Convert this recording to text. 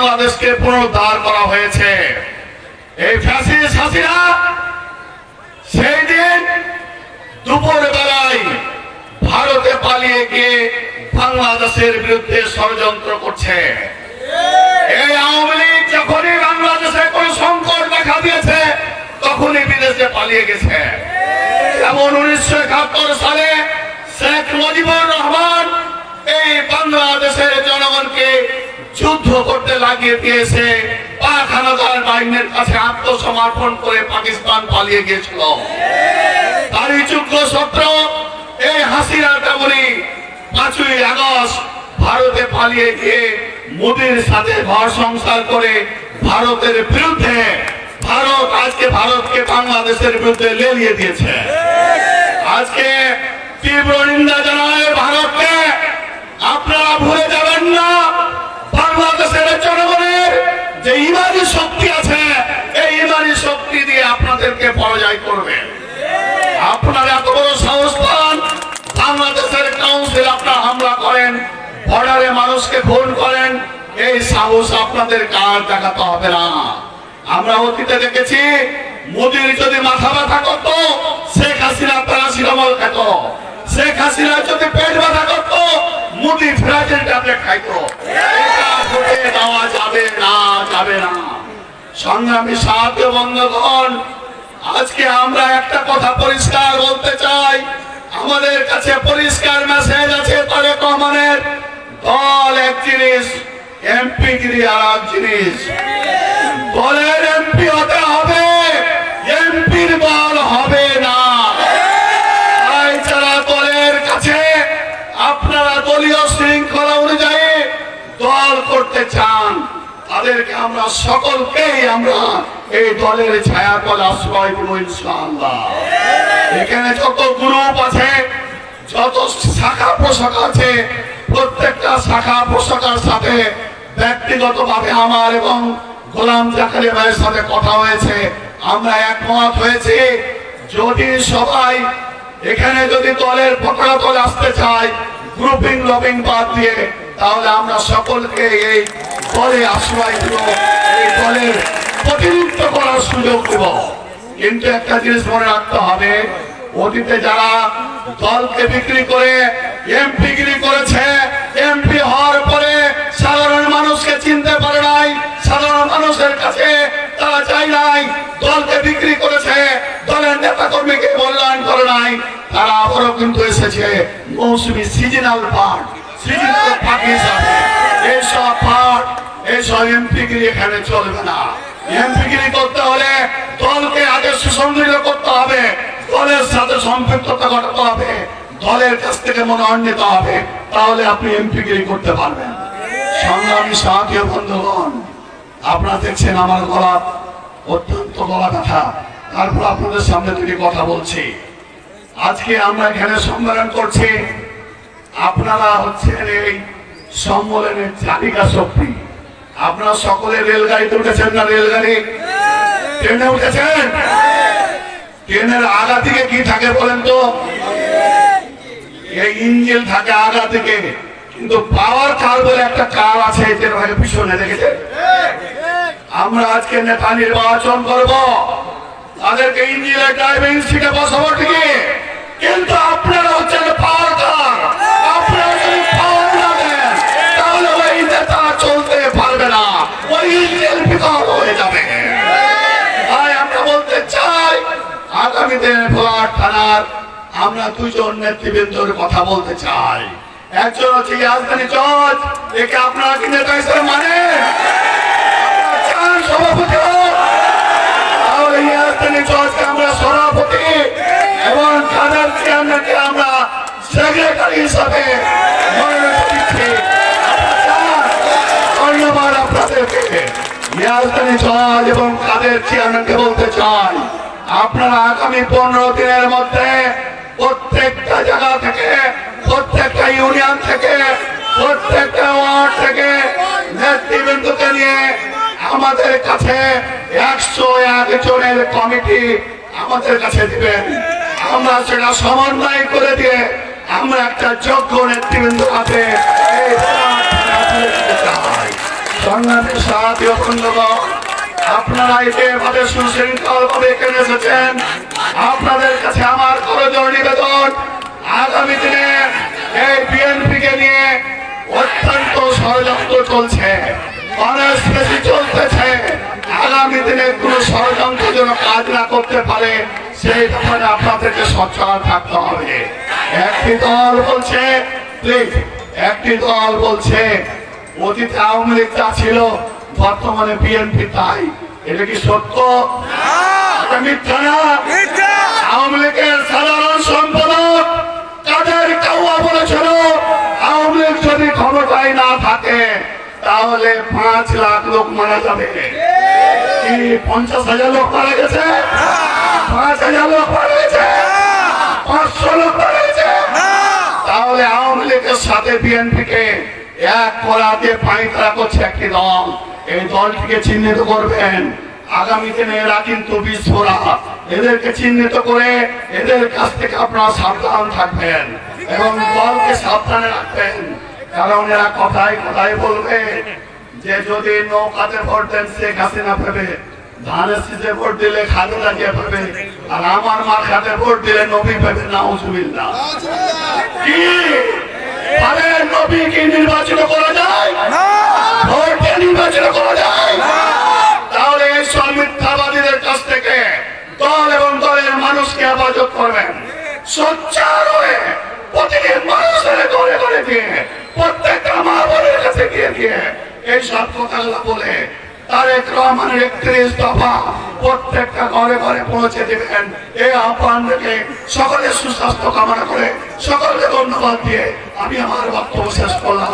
বাংলাদেশকে পুনরুদ্ধার করা হয়েছে। এই ফ্যাসিস্ট হাসিনা সেই দিন দুপুর বেলায় ভারতে পালিয়ে গিয়ে বাংলাদেশের বিরুদ্ধে ষড়যন্ত্র করছে। এই আওয়ামী লীগ যখনই বাংলাদেশে কোন সংকট দেখা দিয়েছে, তখনই বিদেশে পালিয়ে গেছে। যেমন উনিশশো সালে শেখ মুজিবুর রহমান এই বাংলাদেশের জনগণকে যুদ্ধ করতে লাগিয়ে দিয়েছে। আত্মসমর্পণ করে পাকিস্তান পালিয়ে গিয়েছিল। তারই যোগ্য সত্র এই হাসিনা তেমনি পাঁচই আগস্ট ভারতে পালিয়ে গিয়ে মোদীর সাথে ঘর সংসার করে ভারতের বিরুদ্ধে ভারত আজকে ভারতকে বাংলাদেশের বিরুদ্ধে লেলিয়ে দিয়েছে। আজকে তীব্র নিন্দা জানায় ভারতকে। আপনাদেরকে পরাজয় করবে। আপনার এত বড় সাহস পান, বাংলাদেশের কাউন্সিল আপনার হামলা করেন বর্ডারে মানুষকে খুন করেন, এই সাহস আপনাদের কার দেখাতে হবে না। আমরা অতীতে দেখেছি, মোদির যদি মাথা ব্যথা করত, শেখ হাসিনা প্যারাসিটামল খেত। শেখ হাসিনা যদি পেট ব্যথা করত, মোদি ফ্রাইজের ট্যাবলেট খাইতো। দেওয়া যাবে না যাবে না। সংগ্রামী সাহায্য বন্ধগণ আজকে আমরা একটা কথা পরিষ্কার বলতে চাই। আমাদের কাছে পরিষ্কার মেসেজ আছে তারেক রহমানের। দল এক জিনিস এমপি গিরি আর এক জিনিস। দলের এমপি হতে হবে এমপির বল হবে না। তাই যারা দলের কাছে, আপনারা দলীয় শৃঙ্খলা অনুযায়ী দল করতে চান। তাদেরকে আমরা সকলকেই আমরা এই দলের ছায়া তলে আশ্রয় দেবো ইনশাআল্লাহ। এখানে যত গ্রুপ আছে, যত শাখা পোশাক আছে, প্রত্যেকটা শাখা পোশাকের সাথে ব্যক্তিগতভাবে আমার এবং গোলাম জাকারিয়া ভাইয়ের সাথে কথা হয়েছে। আমরা একমত হয়েছি, যদি সবাই এখানে যদি দলের পতাকা তলে আসতে চায় গ্রুপিং লবিং বাদ দিয়ে, তাহলে আমরা সকলকে এই দলে আশ্রয় দিব এই দলের প্রতিনিধিত্ব করার সুযোগ দেব। কিন্তু একটা জিনিস মনে রাখতে হবে, অতীতে যারা দলকে বিক্রি করে এমপি গিরি করেছে এমপি হওয়ার পরে সাধারণ মানুষকে চিনতে পারে নাই, সাধারণ মানুষের কাছে তারা চাই নাই, দলকে বিক্রি করেছে, দলের নেতা কর্মীকে মূল্যায়ন করে নাই, তারা আবারও কিন্তু এসেছে মৌসুমি সিজনাল পার্ট সিজনাল পার্ট হিসাবে। এইসব পার্ট এইসব এমপিগিরি এখানে চলবে না। এমপিগিরি করতে হলে দলকে আগে সুসংগঠিত করতে হবে। দলের সাথে সম্পৃক্ততা ঘটাতে হবে। দলের কাছ থেকে মনোনয়ন নিতে হবে। তাহলে আপনি এমপিগিরি করতে পারবেন। সংগ্রামী সাহায্য বন্ধুগণ, আপনারা দেখছেন আমার গলা অত্যন্ত গলা ব্যথা। তারপর আপনাদের সামনে দুটি কথা বলছি। আজকে আমরা এখানে সম্মেলন করছি। আপনারা হচ্ছেন এই সম্মেলনের চালিকা শক্তি। আপনারা সকলে রেলগাড়িতে উঠেছেন না রেলগাড়ি? ট্রেনে উঠেছেন? ট্রেনের আগা থেকে কি থাকে বলেন তো? এই ইঞ্জিন থাকে আগা থেকে। কিন্তু পাওয়ার কার বলে একটা কার আছে এদের ভাগে পিছনে, দেখেছেন? আমরা আজকে নেতা নির্বাচন করব। তাদেরকে ইঞ্জিনের ড্রাইভিং সিটে বসাবো ঠিকই। কিন্তু আপনারা হচ্ছেন পাওয়ার ভোলার থানার আমরা দুজন নেতৃবৃন্দর কথা বলতে চাই। একজন হচ্ছে রাজধানী জজ, একে আপনারা কি নেতা হিসেবে মানে সভাপতি আমরা সভাপতি এবং তাদের চেয়ারম্যানকে বলতে চাই। আপনারা আগামী পনেরো দিনের মধ্যে প্রত্যেকটা জায়গা থেকে, প্রত্যেকটা ইউনিয়ন থেকে, প্রত্যেকটা ওয়ার্ড থেকে নেতৃবৃন্দকে নিয়ে আমাদের কাছে একশো এক জনের কমিটি আমাদের কাছে দিবেন। আমরা সেটা সমন্বয় করে দিয়ে আমরা একটা যোগ্য নেতৃবৃন্দ চাই। সংগ্রামের বন্ধুগণ আপনারা এভাবে সুশৃঙ্খল ভাবে এখানে এসেছেন, আপনাদের কাছে আমার করজোর নিবেদন। আগামী দিনে এই বিএনপি কে নিয়ে অত্যন্ত ষড়যন্ত্র চলছে অনেক চলতেছে। আগামী দিনে কোন ষড়যন্ত্র যেন কাজ না করতে পারে, সেই ব্যাপারে আপনাদেরকে সচেতন থাকতে হবে। একটি দল বলছে প্লিজ একটি দল বলছে, অতীতে আওয়ামী লীগ যা ছিল, বর্তমানে বিএনপি তাই। এটা কি সত্য? মিথ্যা না? আওয়ামী লীগের সাধারণ সম্পাদক কাদের কাউয়া বলেছিল আওয়ামী লীগ যদি ক্ষমতায় না থাকে তাহলে পাঁচ লাখ লোক মারা যাবে। কি পঞ্চাশ হাজার লোক মারা গেছে? পাঁচ হাজার লোক মারা গেছে? পাঁচশো লোক মারা গেছে? তাহলে আওয়ামী লীগের সাথে বিএনপি কে এক করা দিয়ে পানি তারা করছে একটি দল। এই দলটিকে চিহ্নিত করবেন। আগামী দিনে এরা কিন্তু বিস্ফোরা। এদেরকে চিহ্নিত করে এদের কাছ থেকে আপনারা সাবধান থাকবেন এবং দলকে সাবধানে রাখবেন। কারণ এরা কথায় কথায় বলবে যে যদি নৌকাতে ভোট দেন শেখ হাসিনা পাবে ধানের শীষে ভোট দিলে খালেদা জিয়া পাবে আর আমার মার খাতে ভোট দিলে নবী পাবে না উজুবিল্লা কি? আরে নবী নির্বাচিত করা যায়। ভোট দিয়ে নির্বাচিত করা যায়। তাহলে এই সব মিথ্যাবাদীদের কাছ থেকে দল এবং দলের মানুষকে হেফাজত করবেন। সোচ্চার হয়ে প্রতিদিন মানুষের ঘরে ঘরে দিয়ে প্রত্যেকটা মা বোনের কাছে গিয়ে দিয়ে কথাগুলো বলে তারেক রহমানের একত্রিশ দফা প্রত্যেকটা ঘরে ঘরে পৌঁছে দেবেন। এই আহ্বান রেখে সকলের সুস্বাস্থ্য কামনা করে সকলকে ধন্যবাদ দিয়ে আমি আমার বক্তব্য শেষ করলাম।